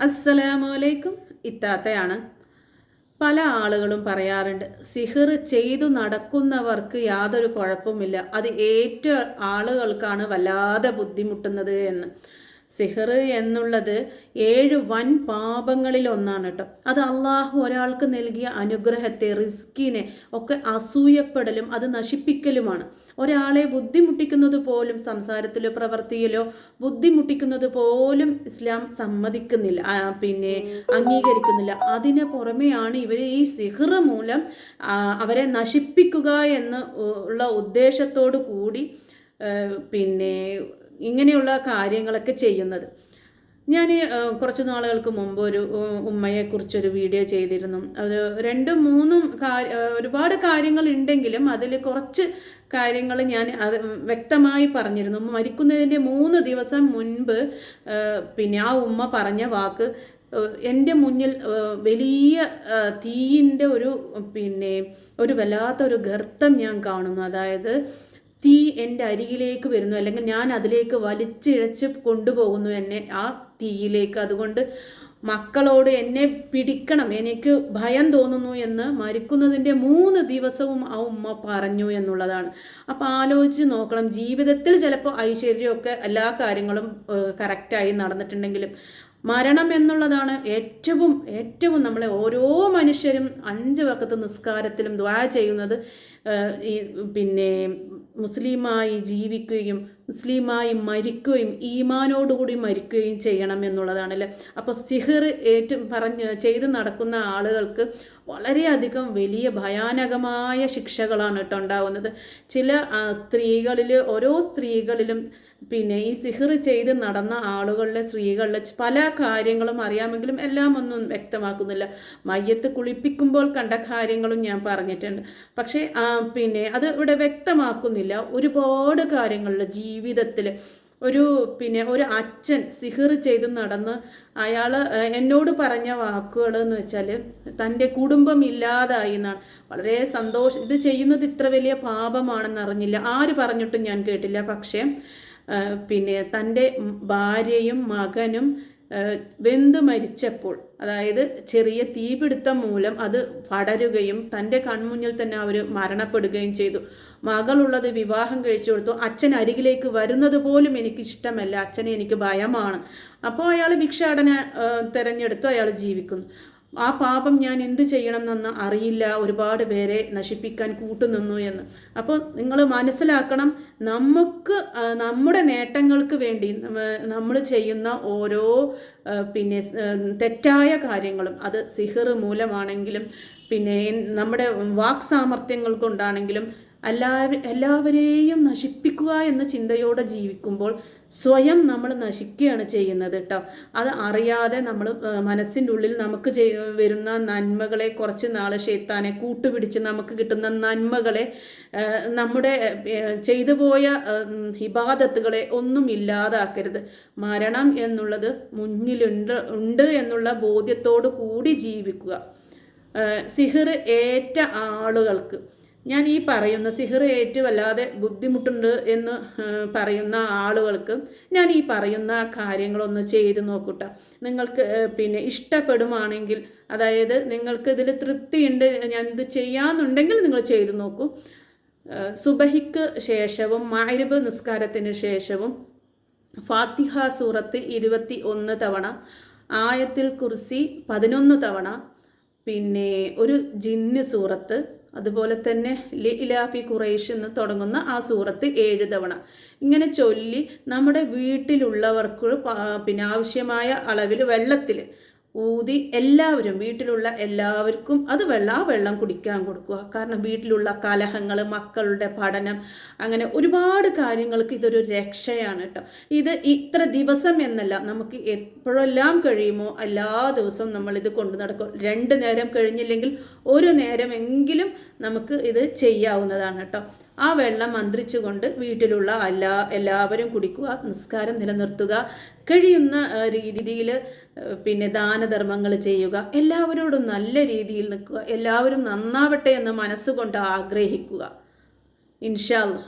അസ്സലാമലൈക്കും. ഇത്താത്തയാണ്. പല ആളുകളും പറയാറുണ്ട് സിഹിർ ചെയ്തു നടക്കുന്നവർക്ക് യാതൊരു കുഴപ്പമില്ല അത് ഏറ്റ ആളുകൾക്കാണ് വല്ലാതെ ബുദ്ധിമുട്ടുന്നത് എന്ന്. സിഹർ എന്നുള്ളത് ഏഴ് വൻ പാപങ്ങളിൽ ഒന്നാണ് കേട്ടോ അത് അള്ളാഹു ഒരാൾക്ക് നൽകിയ അനുഗ്രഹത്തെ റിസ്കിനെ ഒക്കെ അസൂയപ്പെടലും അത് നശിപ്പിക്കലുമാണ്. ഒരാളെ ബുദ്ധിമുട്ടിക്കുന്നത് പോലും സംസാരത്തിലോ പ്രവൃത്തിയിലോ ബുദ്ധിമുട്ടിക്കുന്നത് പോലും ഇസ്ലാം സമ്മതിക്കുന്നില്ല പിന്നെ അംഗീകരിക്കുന്നില്ല. അതിന് പുറമെയാണ് ഇവർ ഈ സിഹർ മൂലം അവരെ നശിപ്പിക്കുക എന്ന് ഉള്ള ഉദ്ദേശത്തോടു കൂടി പിന്നെ ഇങ്ങനെയുള്ള കാര്യങ്ങളൊക്കെ ചെയ്യുന്നത്. ഞാൻ കുറച്ച് നാളുകൾക്ക് മുമ്പ് ഒരു ഉമ്മയെക്കുറിച്ചൊരു വീഡിയോ ചെയ്തിരുന്നു. അത് രണ്ടും മൂന്നും കാര്യ ഒരുപാട് കാര്യങ്ങൾ ഉണ്ടെങ്കിലും അതിൽ കുറച്ച് കാര്യങ്ങൾ ഞാൻ അത് വ്യക്തമായി പറഞ്ഞിരുന്നു. മരിക്കുന്നതിന്റെ മൂന്ന് ദിവസം മുൻപ് പിന്നെ ആ ഉമ്മ പറഞ്ഞ വാക്ക് എന്റെ മുന്നിൽ വലിയ തീയിന്റെ ഒരു പിന്നെ ഒരു വല്ലാത്തൊരു ഗർത്തം ഞാൻ കാണുന്നു. അതായത് തീ എന്റെ അരികിലേക്ക് വരുന്നു. അല്ലെങ്കിൽ ഞാൻ അതിലേക്ക് വലിച്ചിഴച്ച് കൊണ്ടുപോകുന്നു എന്നെ ആ തീയിലേക്ക്. അതുകൊണ്ട് മക്കളോട് എന്നെ പിടിക്കണം. എനിക്ക് ഭയം തോന്നുന്നു എന്ന് മരിക്കുന്നതിന്റെ മൂന്ന് ദിവസവും ആ ഉമ്മ പറഞ്ഞു എന്നുള്ളതാണ്. അപ്പോൾ ആലോചിച്ച് നോക്കണം. ജീവിതത്തിൽ ചിലപ്പോൾ ഐശ്വര്യമൊക്കെ എല്ലാ കാര്യങ്ങളും കറക്റ്റായി നടന്നിട്ടുണ്ടെങ്കിലും മരണം എന്നുള്ളതാണ് ഏറ്റവും ഏറ്റവും നമ്മളെ ഓരോ മനുഷ്യരും അഞ്ച് വക്കത്ത് നിസ്കാരത്തിലും ദ്വാ ചെയ്യുന്നത് ഈ പിന്നെ മുസ്ലിമായി ജീവിക്കുകയും മുസ്ലിമായി മരിക്കുകയും ഈമാനോടുകൂടി മരിക്കുകയും ചെയ്യണം എന്നുള്ളതാണല്ലേ? അപ്പോൾ സിഹർ ഏറ്റവും പറഞ്ഞ് ചെയ്ത് നടക്കുന്ന ആളുകൾക്ക് വളരെയധികം വലിയ ഭയാനകമായ ശിക്ഷകളാണ് കേട്ടോ ഉണ്ടാവുന്നത്. ചില സ്ത്രീകളിൽ ഓരോ സ്ത്രീകളിലും പിന്നെ ഈ സിഹർ ചെയ്ത് നടന്ന ആളുകളിലെ സ്ത്രീകളിലെ പല കാര്യങ്ങളും അറിയാമെങ്കിലും എല്ലാം ഒന്നും വ്യക്തമാക്കുന്നില്ല. മയ്യത്ത് കുളിപ്പിക്കുമ്പോൾ കണ്ട കാര്യങ്ങളും ഞാൻ പറഞ്ഞിട്ടുണ്ട്. പക്ഷേ പിന്നെ അത് ഇവിടെ വ്യക്തമാക്കുന്നില്ല. ഒരുപാട് കാര്യങ്ങളിൽ ജീവിതത്തിൽ ഒരു പിന്നെ ഒരു അച്ഛൻ സിഹിർ ചെയ്ത് നടന്ന് അയാൾ എന്നോട് പറഞ്ഞ വാക്കുകൾ എന്ന് വെച്ചാൽ തന്റെ കുടുംബം ഇല്ലാതായി എന്നാണ്. വളരെ സന്തോഷം ഇത് ചെയ്യുന്നത് ഇത്ര വലിയ പാപമാണെന്ന് അറിഞ്ഞില്ല. ആര് പറഞ്ഞിട്ടും ഞാൻ കേട്ടില്ല. പക്ഷേ പിന്നെ തന്റെ ഭാര്യയും മകനും വെന്ത് മരിച്ചപ്പോൾ അതായത് ചെറിയ തീപിടുത്തം മൂലം അത് പടരുകയും തന്റെ കൺമുന്നിൽ തന്നെ അവർ മരണപ്പെടുകയും ചെയ്തു. മകളുള്ളത് വിവാഹം കഴിച്ചു കൊടുത്തു. അച്ഛൻ അരികിലേക്ക് വരുന്നത് പോലും എനിക്ക് ഇഷ്ടമല്ല അച്ഛനെ എനിക്ക് ഭയമാണ്. അപ്പോൾ അയാൾ ഭിക്ഷാടന തിരഞ്ഞെടുത്തു. അയാൾ ജീവിക്കുന്നു. ആ പാപം ഞാൻ എന്ത് ചെയ്യണം എന്നൊന്ന് അറിയില്ല. ഒരുപാട് പേരെ നശിപ്പിക്കാൻ കൂട്ടുനിന്നു എന്ന്. അപ്പോൾ നിങ്ങൾ മനസ്സിലാക്കണം നമുക്ക് നമ്മുടെ നേട്ടങ്ങൾക്ക് വേണ്ടി നമ്മൾ ചെയ്യുന്ന ഓരോ പിന്നെ തെറ്റായ കാര്യങ്ങളും അത് സിഹിർ മൂലമാണെങ്കിലും പിന്നെ നമ്മുടെ വാക് സാമർഥ്യങ്ങൾ കൊണ്ടാണെങ്കിലും എല്ലാവരും എല്ലാവരെയും നശിപ്പിക്കുക എന്ന ചിന്തയോടെ ജീവിക്കുമ്പോൾ സ്വയം നമ്മൾ നശിക്കുകയാണ് ചെയ്യുന്നത് കേട്ടോ അത് അറിയാതെ നമ്മൾ മനസ്സിന്റെ ഉള്ളിൽ നമുക്ക് വരുന്ന നന്മകളെ കുറച്ച് നാൾ ഷെയ്ത്താനെ കൂട്ടുപിടിച്ച് നമുക്ക് കിട്ടുന്ന നന്മകളെ നമ്മുടെ ചെയ്തു പോയ ഹിബാദത്തുകളെ ഒന്നും ഇല്ലാതാക്കരുത്. മരണം എന്നുള്ളത് മുന്നിലുണ്ട് ഉണ്ട് എന്നുള്ള ബോധ്യത്തോടു കൂടി ജീവിക്കുക. സിഹിർ ഏറ്റ ആളുകൾക്ക് ഞാൻ ഈ പറയുന്ന സിഹിർ ഏറ്റ് വല്ലാതെ ബുദ്ധിമുട്ടുണ്ട് എന്ന് പറയുന്ന ആളുകൾക്ക് ഞാൻ ഈ പറയുന്ന കാര്യങ്ങളൊന്ന് ചെയ്ത് നോക്കൂട്ട. നിങ്ങൾക്ക് പിന്നെ ഇഷ്ടപ്പെടുവാണെങ്കിൽ അതായത് നിങ്ങൾക്ക് ഇതിൽ തൃപ്തിയുണ്ട് ഞാൻ ഇത് ചെയ്യാന്നുണ്ടെങ്കിൽ നിങ്ങൾ ചെയ്ത് നോക്കൂ. സുബഹിക്ക് ശേഷവും മാരിബ് നിസ്കാരത്തിന് ശേഷവും ഫാത്തിഹ സൂറത്ത് ഇരുപത്തി ഒന്ന് തവണ ആയത്തിൽ കുർസി പതിനൊന്ന് തവണ പിന്നെ ഒരു ജിന്ന് സൂറത്ത് അതുപോലെ തന്നെ ലി ഇലാഫി ഖുറൈഷ് എന്ന് തുടങ്ങുന്ന ആ സൂറത്ത് ഏഴ് തവണ. ഇങ്ങനെ ചൊല്ലി നമ്മുടെ വീട്ടിലുള്ളവർക്ക് പിന്നെ ആവശ്യമായ അളവിൽ വെള്ളത്തിൽ ഊതി എല്ലാവരും വീട്ടിലുള്ള എല്ലാവർക്കും അത് വെള്ളം ആ വെള്ളം കുടിക്കാൻ കൊടുക്കുക. കാരണം വീട്ടിലുള്ള കലഹങ്ങൾ മക്കളുടെ പഠനം അങ്ങനെ ഒരുപാട് കാര്യങ്ങൾക്ക് ഇതൊരു രക്ഷയാണ് കേട്ടോ. ഇത് ഇത്ര ദിവസം എന്നല്ല നമുക്ക് എപ്പോഴെല്ലാം കഴിയുമോ എല്ലാ ദിവസവും നമ്മൾ ഇത് കൊണ്ടു നടക്കും. രണ്ട് നേരം കഴിഞ്ഞില്ലെങ്കിൽ ഒരു നേരമെങ്കിലും നമുക്ക് ഇത് ചെയ്യാവുന്നതാണ് കേട്ടോ ആ വെള്ളം മന്ത്രിച്ചുകൊണ്ട് വീട്ടിലുള്ള എല്ലാ എല്ലാവരും കുടിക്കുക നിസ്കാരം നിലനിർത്തുക കഴിയുന്ന രീതിയിൽ പിന്നെ ദാനധർമ്മങ്ങൾ ചെയ്യുക എല്ലാവരോടും നല്ല രീതിയിൽ നിൽക്കുക എല്ലാവരും നന്നാവട്ടെ എന്ന് മനസ്സുകൊണ്ട് ആഗ്രഹിക്കുക. ഇൻഷാല്ല